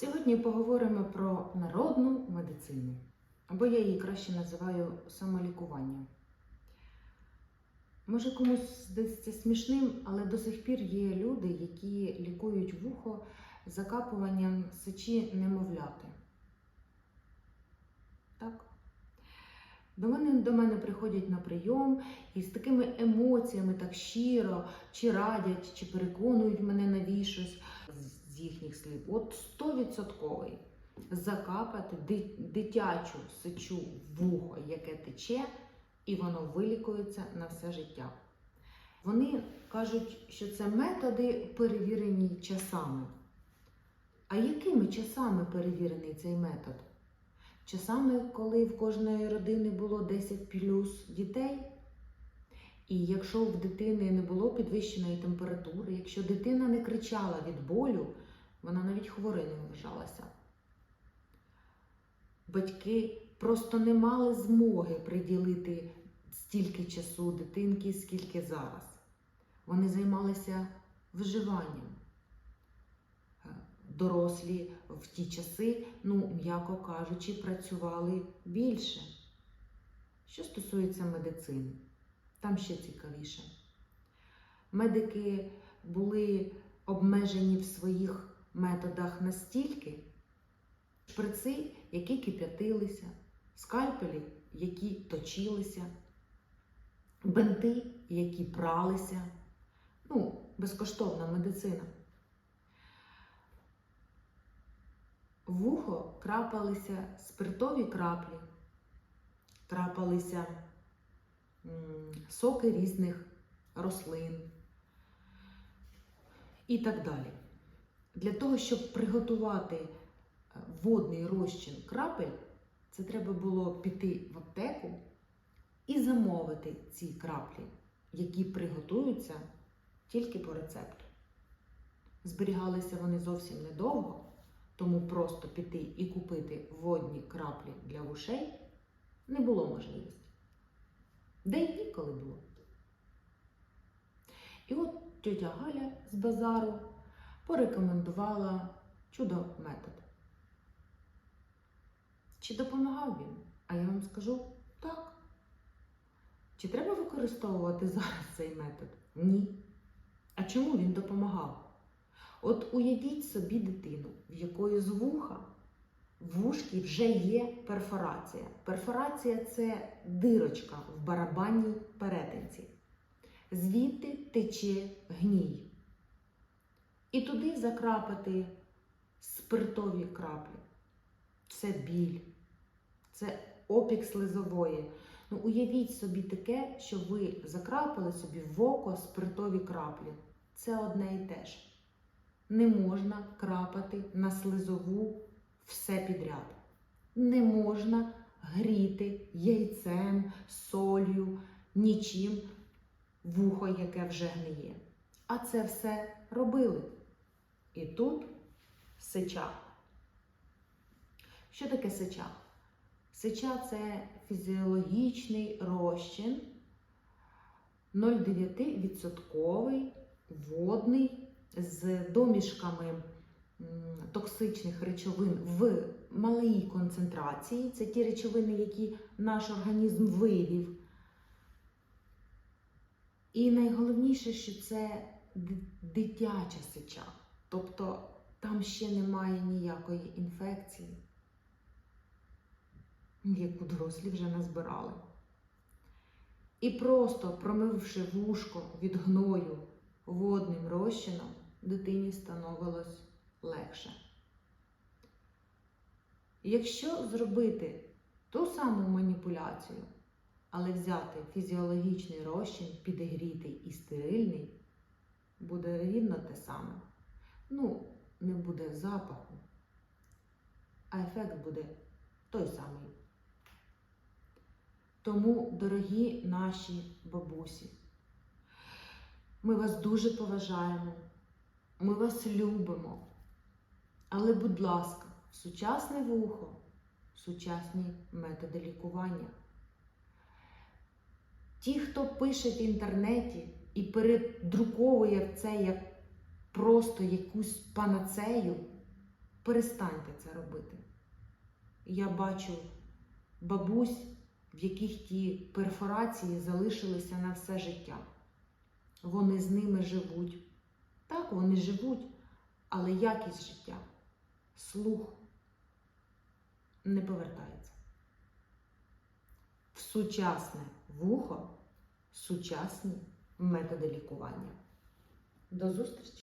Сьогодні поговоримо про народну медицину, або я її краще називаю самолікування. Може комусь здасться смішним, але до сих пір є люди, які лікують вухо закапуванням сечі немовляти. Так? До мене, до мене приходять на прийом і з такими емоціями, так щиро, чи радять, чи переконують мене навіщось слів. От стовідсотковий закапати дитячу сечу вухо, яке тече, і воно вилікується на все життя. Вони кажуть, що це методи перевірені часами. А якими часами перевірений цей метод? Часами, коли в кожної родини було 10 плюс дітей, і якщо в дитини не було підвищеної температури, якщо дитина не кричала від болю, вона навіть хворою не вважалася. Батьки просто не мали змоги приділити стільки часу дитинки, скільки зараз. Вони займалися виживанням. Е, Дорослі в ті часи, ну, м'яко кажучи, працювали більше. Що стосується медицини, там ще цікавіше. Медики були обмежені в своїх методах настільки, шприци, які кип'ятилися, скальпелі, які точилися, бинти, які пралися. Ну, безкоштовна медицина. Вухо крапалися спиртові краплі, крапалися соки різних рослин і так далі. Для того, щоб приготувати е, водний розчин крапель, це треба було піти в аптеку і замовити ці краплі, які приготуються тільки по рецепту. Зберігалися вони зовсім недовго, тому просто піти і купити водні краплі для вушей не було можливості. Де й ніколи було. І от тетя Галя з базару порекомендувала чудо-метод. Чи допомагав він? А я вам скажу так. Чи треба використовувати зараз цей метод? Ні. А чому він допомагав? От уявіть собі дитину, в якої з вуха в вушці вже є перфорація. Перфорація це дирочка в барабанній перетинці. Звідти тече гній. І туди закрапати спиртові краплі. Це біль, це опік слизової. Ну, уявіть собі таке, що ви закрапали собі в око спиртові краплі. Це одне і те ж. Не можна крапати на слизову все підряд. Не можна гріти яйцем, солью, нічим вухо, яке вже гниє. А це все робили. І тут сеча. Що таке сеча? Сеча це фізіологічний розчин 0,9% водний з домішками токсичних речовин в малій концентрації. Це ті речовини, які наш організм вивів. І найголовніше, що це дитяча сеча. Тобто там ще немає ніякої інфекції, яку дорослі вже назбирали. І просто промивши вушко від гною водним розчином, дитині становилось легше. Якщо зробити ту саму маніпуляцію, але взяти фізіологічний розчин, підігрітий і стерильний, буде рівно те саме. Ну, не буде запаху, а ефект буде той самий. Тому, дорогі наші бабусі, ми вас дуже поважаємо, ми вас любимо. Але, будь ласка, сучасне вухо, сучасні методи лікування. Ті, хто пише в інтернеті і передруковує це як просто якусь панацею, Перестаньте це робити. Я бачу бабусь, в яких ті перфорації залишилися на все життя. Вони з ними живуть. Так, вони живуть, але якість життя, слух не повертається. В сучасне вухо, сучасні методи лікування. До зустрічі!